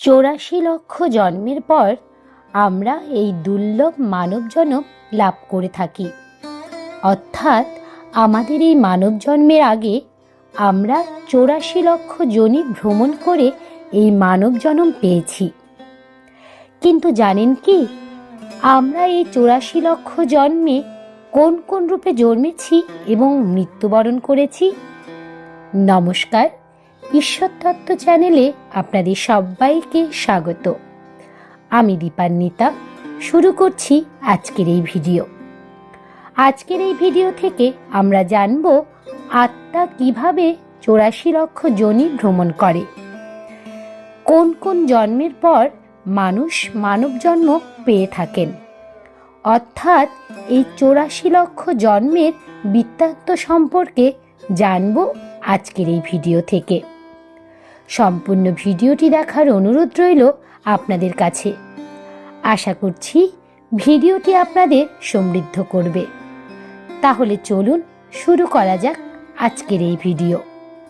চৌরাশি লক্ষ জন্মের পর আমরা এই দুর্লভ মানব লাভ করে থাকি। অর্থাৎ আমাদের এই মানব জন্মের আগে আমরা চৌরাশি লক্ষ জনি ভ্রমণ করে এই মানব জন্ম পেয়েছি। কিন্তু জানেন কি? আমরা এই চৌরাশি লক্ষ জন্মে কোন কোন রূপে জন্মেছি এবং মৃত্যুবরণ করেছি? নমস্কার ঈশ্বর তত্ত্ব চ্যানেলে আপনাদের সবাইকে স্বাগত। আমি দীপান্বিতা। শুরু করছি আজকের এই ভিডিও। আজকের এই ভিডিও থেকে আমরা জানব আত্মা কীভাবে চৌরাশি লক্ষ জনি ভ্রমণ করে। কোন কোন জন্মের পর মানুষ মানব জন্ম পেয়ে থাকেন? অর্থাৎ এই চৌরাশি লক্ষ জন্মের বৃত্তান্ত সম্পর্কে জানব আজকের এই ভিডিও থেকে। সম্পূর্ণ ভিডিওটি দেখার অনুরোধ রইল আপনাদের কাছে। আশা করছি ভিডিওটি আপনাদের সমৃদ্ধ করবে। তাহলে চলুন শুরু করা যাক আজকের এই ভিডিও।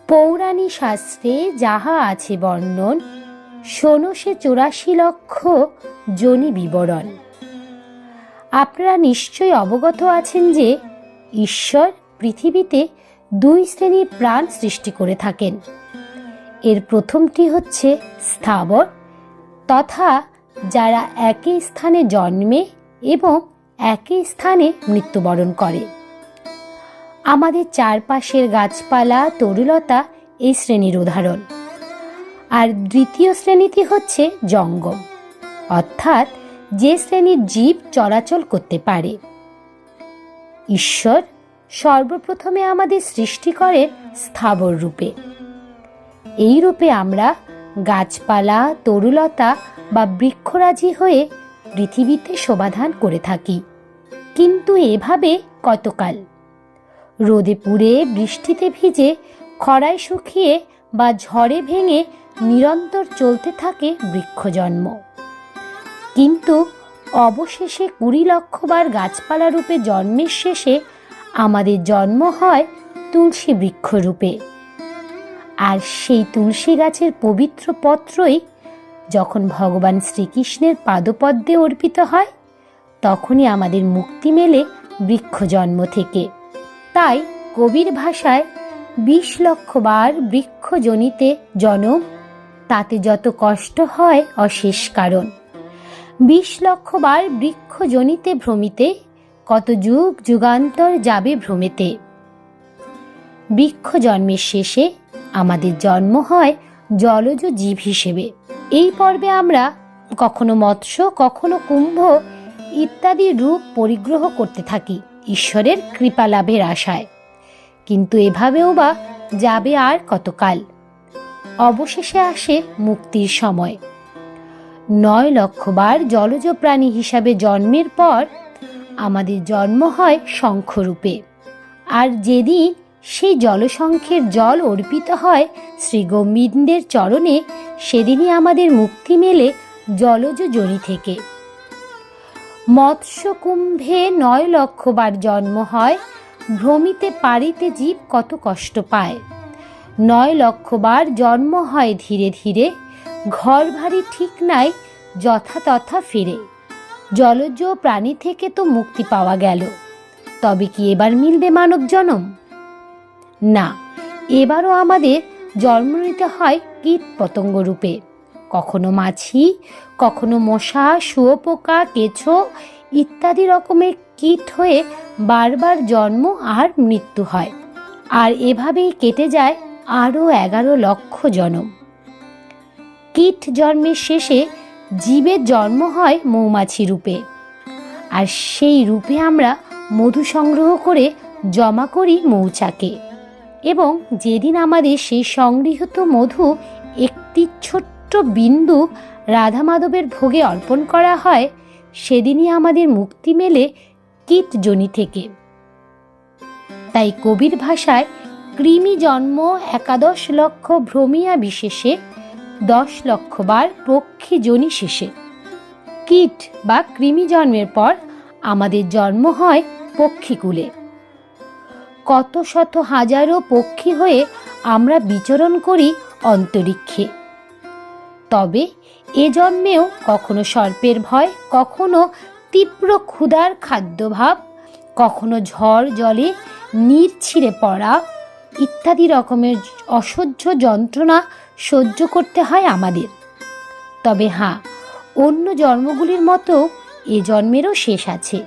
পৌরাণী শাস্ত্রে যাহা আছে বর্ণন সে চৌরাশি লক্ষ জনি বিবরণ। আপনারা নিশ্চয়ই অবগত আছেন যে ঈশ্বর পৃথিবীতে দুই শ্রেণির প্রাণ সৃষ্টি করে থাকেন। এর প্রথমটি হচ্ছে স্থাবর, তথা যারা একই স্থানে জন্মে এবং একই স্থানে মৃত্যুবরণ করে। আমাদের চারপাশের গাছপালা, তরুলতা এই শ্রেণির উদাহরণ। আর দ্বিতীয় শ্রেণীটি হচ্ছে জঙ্গম, অর্থাৎ যে শ্রেণির জীব চলাচল করতে পারে। ঈশ্বর সর্বপ্রথমে আমাদের সৃষ্টি করে স্থাবর রূপে। এই রূপে আমরা গাছপালা, তরুলতা বা বৃক্ষরাজি হয়ে পৃথিবীতে শোভাধান করে থাকি। কিন্তু এভাবে কতকাল? রোদে পুড়ে, বৃষ্টিতে ভিজে, খরায় শুকিয়ে বা ঝড়ে ভেঙে নিরন্তর চলতে থাকে বৃক্ষজন্ম। কিন্তু অবশেষে কুড়ি লক্ষবার গাছপালা রূপে জন্মের শেষে আমাদের জন্ম হয় তুলসী বৃক্ষরূপে আর সেই তুলসী গাছের পবিত্র পত্রই যখন ভগবান শ্রীকৃষ্ণের পাদপদ্মে অর্পিত হয়, তখনই আমাদের মুক্তি মেলে বৃক্ষ জন্ম থেকে। তাই কবির ভাষায় বিশ লক্ষ বার বৃক্ষ জনিতে জনম, তাতে যত কষ্ট হয় অশেষ কারণ। বিশ লক্ষ বার বৃক্ষ জনিতে ভ্রমিতে, কত যুগ যুগান্তর যাবে ভ্রমেতে। বৃক্ষ জন্মের শেষে আমাদের জন্ম হয় জলজ জীব হিসেবে। এই পর্বে আমরা কখনো মৎস্য, কখনো কুম্ভ ইত্যাদি রূপ পরিগ্রহ করতে থাকি ঈশ্বরের কৃপা লাভের আশায়। কিন্তু এভাবেও বা যাবে আর কতকাল? অবশেষে আসে মুক্তির সময়। নয় লক্ষবার জলজ প্রাণী হিসাবে জন্মের পর আমাদের জন্ম হয় শঙ্খরূপে। আর যেদিন সেই জলশঙ্খের জল অর্পিত হয় শ্রী গোবিন্দের চরণে, সেদিনই আমাদের মুক্তি মেলে জলজ জরি থেকে। মৎস্যকুম্ভে নয় লক্ষবার জন্ম হয়, ভ্রমিতে পারিতে জীব কত কষ্ট পায়। নয় লক্ষবার জন্ম হয় ধীরে ধীরে ঘর ভারী ঠিক নাই, যথা তথা ফিরে। জলজ প্রাণী থেকে তো মুক্তি পাওয়া গেল। তবে কি এবার মিলবে মানব জনম না, এবারও আমাদের জন্ম নিতে হয় কীট পতঙ্গ রূপে। কখনো মাছি, কখনো মশা শুয়োপোকা কেঁচো ইত্যাদি রকমের কীট হয়ে বারবার জন্ম আর মৃত্যু হয়। আর এভাবেই কেটে যায় আরও এগারো লক্ষ জনম। কীট জন্মের শেষে জীবের জন্ম হয় মৌমাছি রূপে। আর সেই রূপে আমরা মধু সংগ্রহ করে জমা করি মৌচাকে। এবং যেদিন আমাদের সেই সংগৃহীত মধু একটি ছোট্ট বিন্দু রাধা মাধবের ভোগে অর্পণ করা হয়, সেদিনই আমাদের মুক্তি মেলে কীটজনি থেকে। তাই কবির ভাষায় কৃমি জন্ম একাদশ লক্ষ ভ্রমিয়া বিশেষে, দশ লক্ষ বার পক্ষী জনি শেষে। কীট বা কৃমি জন্মের পর আমাদের জন্ম হয় পক্ষীকুলে। কত শত হাজারো পক্ষী হয়ে আমরা বিচরণ করি অন্তরিক্ষে। তবে এ জন্মেও কখনো সর্পের ভয়, কখনো তীব্র ক্ষুধার খাদ্যভাব, কখনো ঝড় জলে নীর ছিঁড়ে পড়া ইত্যাদি রকমের অসহ্য যন্ত্রণা সহ্য করতে হয় আমাদের। তবে হ্যাঁ অন্য জন্মগুলির মতো এ জন্মেরও শেষ আছে।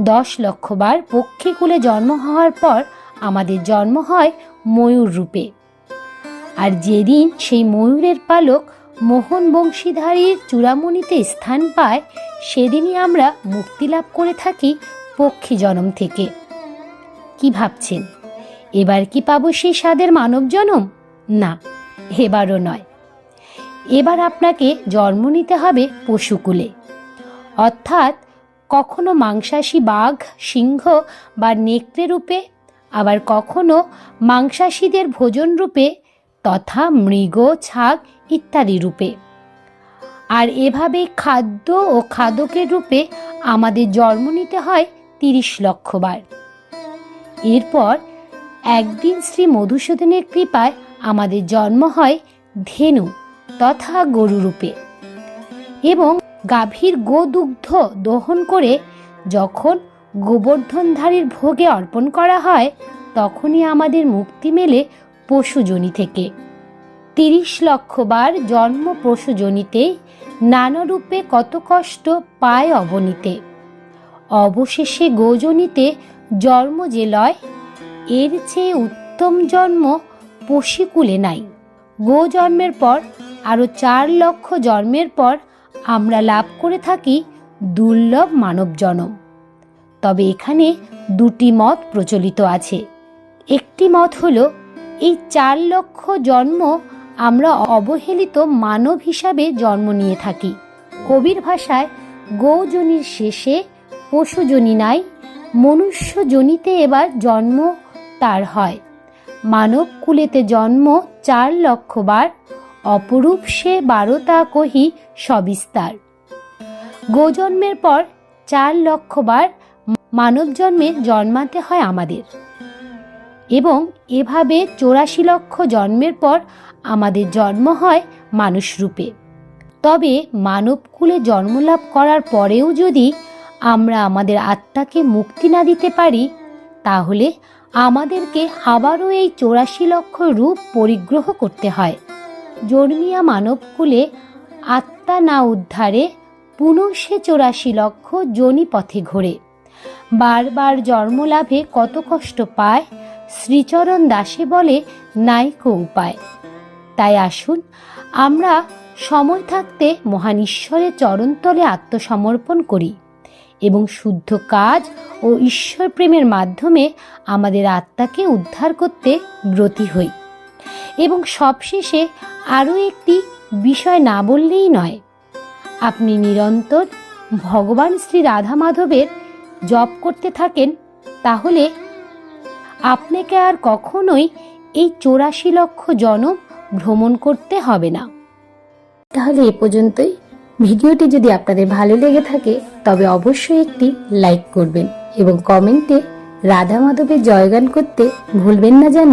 দশ লক্ষবার পক্ষীকুলে জন্ম হওয়ার পর আমাদের জন্ম হয় ময়ূর রূপে। আর যেদিন সেই ময়ূরের পালক মোহন বংশীধারীর চূড়ামণিতে স্থান পায়, সেদিনই আমরা মুক্তি লাভ করে থাকি পক্ষী জনম থেকে। কি ভাবছেন? এবার কি পাবো সেই স্বাদের মানব জনম? না, এবারও নয়। এবার আপনাকে জন্ম নিতে হবে পশুকুলে। অর্থাৎ কখনো মাংসাশী বাঘ, সিংহ বা নেকড়ে রূপে, আবার কখনো মাংসাশীদের ভোজন রূপে তথা মৃগ, ছাগ ইত্যাদি রূপে। আর এভাবে খাদ্য ও খাদকের রূপে আমাদের জন্ম নিতে হয় তিরিশ লক্ষবার এরপর একদিন শ্রী মধুসূদনের কৃপায় আমাদের জন্ম হয় ধেনু তথা গরু রূপে। এবং গাভীর গোদুগ্ধ দহন করে যখন গোবর্ধনধারীর ভোগে অর্পণ করা হয়, তখনই আমাদের মুক্তি মেলে পশুজনি থেকে। তিরিশ লক্ষবার জন্ম পশুজনিতে নানারূপে কত কষ্ট পায় অবনীতে। অবশেষে গোজনিতে জন্ম যে লয়, এর চেয়ে উত্তম জন্ম পশিকুলে নাই। গো জন্মের পর আরও চার লক্ষ জন্মের পর আমরা লাভ করে থাকি দুর্লভ মানব জনম তবে এখানে দুটি মত প্রচলিত আছে। একটি মত হল, এই চার লক্ষ জন্ম আমরা অবহেলিত মানব হিসাবে জন্ম নিয়ে থাকি। কবির ভাষায়, গৌজনির শেষে পশুজনি নাই মনুষ্য জনিতে এবার জন্ম তার হয়। মানব কুলেতে জন্ম চার লক্ষ বার অপরূপ সে বারোতা কহি সবিস্তার। গোজন্মের পর চার লক্ষ বার মানব জন্মে জন্মাতে হয় আমাদের। এবং এভাবে চৌরাশি লক্ষ জন্মের পর আমাদের জন্ম হয় মানুষ রূপে। তবে মানবকুলে জন্মলাভ করার পরেও যদি আমরা আমাদের আত্মাকে মুক্তি না দিতে পারি, তাহলে আমাদেরকে আবারও এই চৌরাশি লক্ষ রূপ পরিগ্রহ করতে হয়। জন্মিয়া মানবকুলে আত্মা না উদ্ধারে পুনঃসে চৌরাশি লক্ষ জনি পথে ঘোরে। বারবার জন্মলাভে কত কষ্ট পায়, শ্রীচরণ দাসে বলে নাইকো উপায়। তাই আসুন, আমরা সময় থাকতে মহান ঈশ্বরের চরণতলে আত্মসমর্পণ করি এবং শুদ্ধ কাজ ও ঈশ্বর প্রেমের মাধ্যমে আমাদের আত্মাকে উদ্ধার করতে ব্রতী হই। এবং সবশেষে আরও একটি বিষয় না বললেই নয়। আপনি নিরন্তর ভগবান শ্রী রাধা মাধবের জপ করতে থাকেন, তাহলে আপনাকে আর কখনোই এই চৌরাশি লক্ষ জনম ভ্রমণ করতে হবে না। তাহলে এ পর্যন্তই। ভিডিওটি যদি আপনাদের ভালো লেগে থাকে, তবে অবশ্যই একটি লাইক করবেন এবং কমেন্টে রাধা মাধবের জয়গান করতে ভুলবেন না যেন।